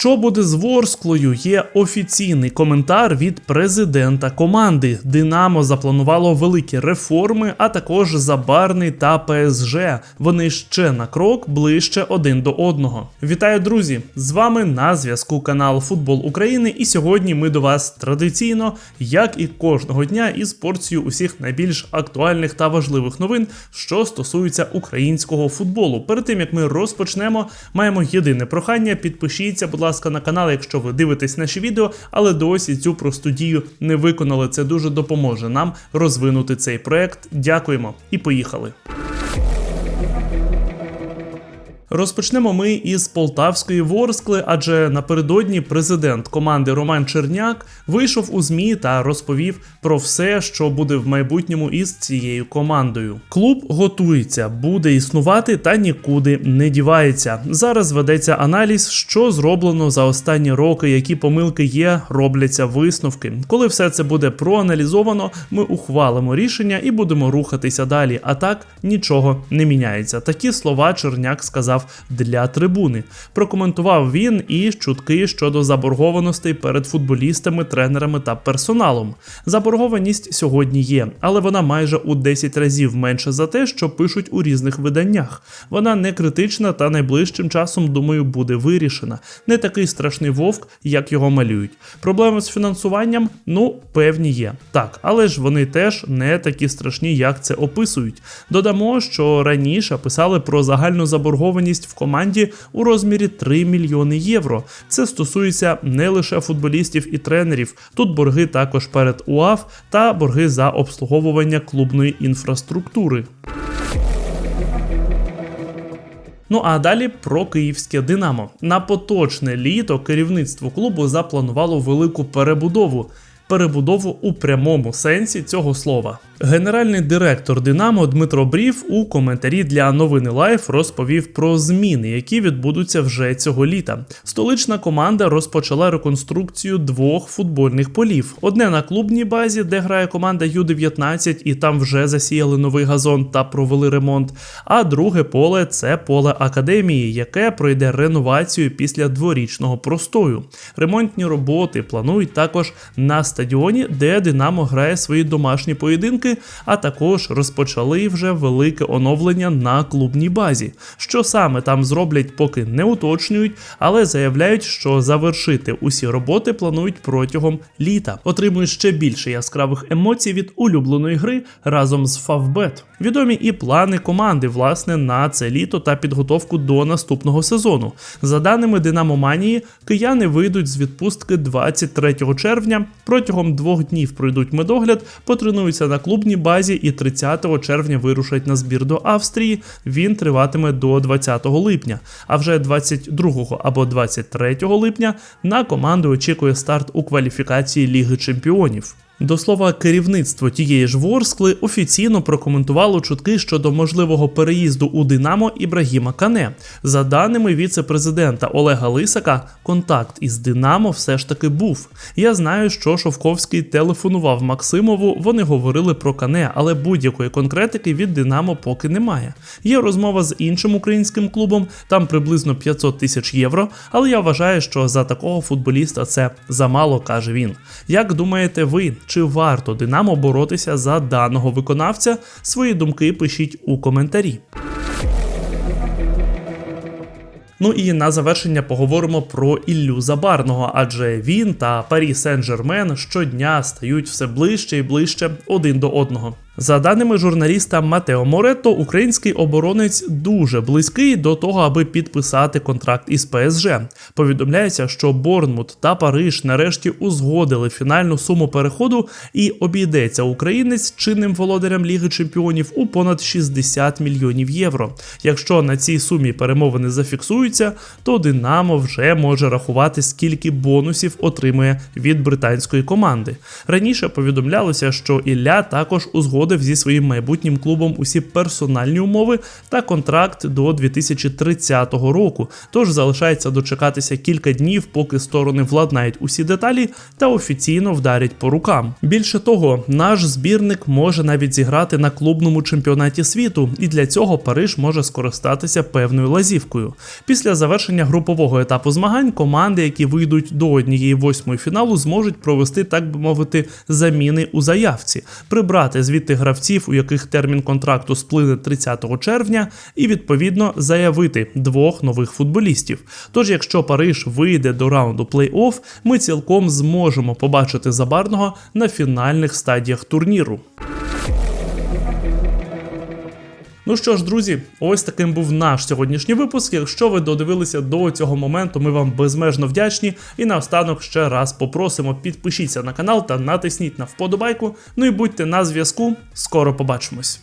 Що буде з Ворсклою? Є офіційний коментар від президента команди. Динамо запланувало великі реформи, а також Забарний та ПСЖ. Вони ще на крок ближче один до одного. Вітаю, друзі! З вами на зв'язку канал Футбол України. І сьогодні ми до вас традиційно, як і кожного дня, із порцією усіх найбільш актуальних та важливих новин, що стосуються українського футболу. Перед тим як ми розпочнемо, маємо єдине прохання. Підпишіться, будь ласка, на канал, якщо ви дивитесь наші відео, але досі цю просту дію не виконали. Це дуже допоможе нам розвинути цей проект. Дякуємо і поїхали. Розпочнемо ми із полтавської Ворскли, адже напередодні президент команди Роман Черняк вийшов у змі та розповів про все, що буде в майбутньому із цією командою. Клуб готується, буде існувати та нікуди не дівається. Зараз ведеться аналіз, що зроблено за останні роки, які помилки є, робляться висновки. Коли все це буде проаналізовано, ми ухвалимо рішення і будемо рухатися далі. А так нічого не міняється. Такі слова Черняк сказав для трибуни. Прокоментував він і чутки щодо заборгованостей перед футболістами, тренерами та персоналом. Заборгованість сьогодні є, але вона майже у 10 разів менше за те, що пишуть у різних виданнях. Вона не критична та найближчим часом, думаю, буде вирішена. Не такий страшний вовк, як його малюють. Проблеми з фінансуванням, ну, певні є. Так, але ж вони теж не такі страшні, як це описують. Додамо, що раніше писали про загальну заборгованість в команді у розмірі 3 мільйони євро. Це стосується не лише футболістів і тренерів. Тут борги також перед УАФ та борги за обслуговування клубної інфраструктури. Ну а далі про київське Динамо. На поточне літо керівництво клубу запланувало велику перебудову. Перебудову у прямому сенсі цього слова. Генеральний директор Динамо Дмитро Брів у коментарі для новини Лайф розповів про зміни, які відбудуться вже цього літа. Столична команда розпочала реконструкцію двох футбольних полів: одне на клубній базі, де грає команда Ю-19, і там вже засіяли новий газон та провели ремонт. А друге поле це поле академії, яке пройде реновацію після дворічного простою. Ремонтні роботи планують також на стадіоні, де Динамо грає свої домашні поєдинки а також розпочали вже велике оновлення на клубній базі. Що саме там зроблять, поки не уточнюють, але заявляють, що завершити усі роботи планують протягом літа. Отримують ще більше яскравих емоцій від улюбленої гри разом з Фавбет. Відомі і плани команди власне на це літо та підготовку до наступного сезону. За даними Динамоманії, кияни вийдуть з відпустки 23 червня. Протягом двох днів пройдуть медогляд, потренуються на клубній базі і 30 червня вирушать на збір до Австрії. Він триватиме до 20 липня. А вже 22 або 23 липня на команду очікує старт у кваліфікації Ліги Чемпіонів. До слова, керівництво тієї ж Ворскли офіційно прокоментувало чутки щодо можливого переїзду у Динамо Ібрагіма Кане. За даними віце-президента Олега Лисака, контакт із Динамо все ж таки був. Я знаю, що Шовковський телефонував Максимову. Вони говорили про Кане, але будь-якої конкретики від Динамо поки немає. Є розмова з іншим українським клубом, там приблизно 500 тисяч євро. Але я вважаю, що за такого футболіста це замало, каже він. Як думаєте ви? Чи варто Динамо боротися за даного виконавця? Свої думки пишіть у коментарі. Ну і на завершення поговоримо про Іллю Забарного, адже він та Парі Сен-Жермен щодня стають все ближче і ближче один до одного. За даними журналіста Матео Моретто, український оборонець дуже близький до того, аби підписати контракт із ПСЖ. Повідомляється, що Борнмут та Париж нарешті узгодили фінальну суму переходу і обійдеться українець чинним володарям Ліги Чемпіонів у понад 60 мільйонів євро. Якщо на цій сумі перемовини зафіксуються, то Динамо вже може рахувати, скільки бонусів отримує від британської команди. Раніше повідомлялося, що Ілля також узгодив узгодив зі своїм майбутнім клубом усі персональні умови та контракт до 2030 року. Тож залишається дочекатися кілька днів, поки сторони владнають усі деталі та офіційно вдарять по рукам. Більше того, наш збірник може навіть зіграти на клубному чемпіонаті світу, і для цього Париж може скористатися певною лазівкою. Після завершення групового етапу змагань команди, які вийдуть до однієї восьмої фіналу, зможуть провести, так би мовити, заміни у заявці, прибрати звідти гравців, у яких термін контракту сплине 30 червня, і відповідно заявити двох нових футболістів. Тож, якщо Париж вийде до раунду плей-офф, ми цілком зможемо побачити забарного на фінальних стадіях турніру. Ну що ж, друзі, ось таким був наш сьогоднішній випуск. Якщо ви додивилися до цього моменту, ми вам безмежно вдячні. І наостанок ще раз попросимо підпишіться на канал та натисніть на вподобайку. Ну і будьте на зв'язку. Скоро побачимось.